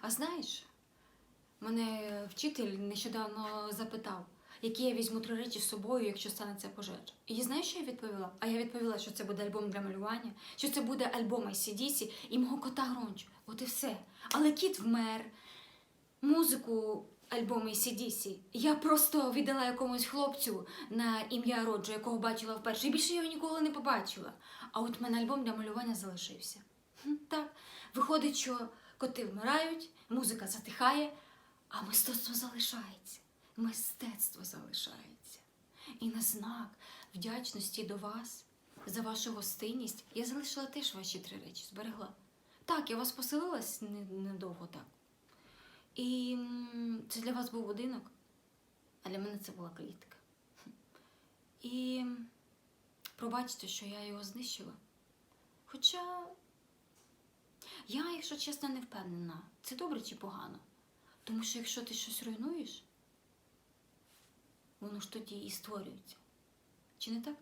А знаєш, мене вчитель нещодавно запитав, які я візьму три речі з собою, якщо станеться пожежа. І знаєш, що я відповіла? А я відповіла, що це буде альбом для малювання, що це буде альбом ACDC і мого кота Грончу. От і все. Але кіт вмер, музику альбому ACDC я просто віддала якомусь хлопцю на ім'я Роджо, якого бачила вперше, і більше його ніколи не побачила. А от в мене альбом для малювання залишився. Так, виходить, що коти вмирають, музика затихає, а мистецтво залишається. Мистецтво залишається. І на знак вдячності до вас за вашу гостинність я залишила теж ваші три речі, зберегла. Так, я вас поселилась недовго так. І це для вас був будинок, а для мене це була клітка. І пробачте, що я його знищила. Хоча я, якщо чесно, не впевнена, це добре чи погано. Тому що якщо ти щось руйнуєш, воно ж тоді і створюється. Чи не так?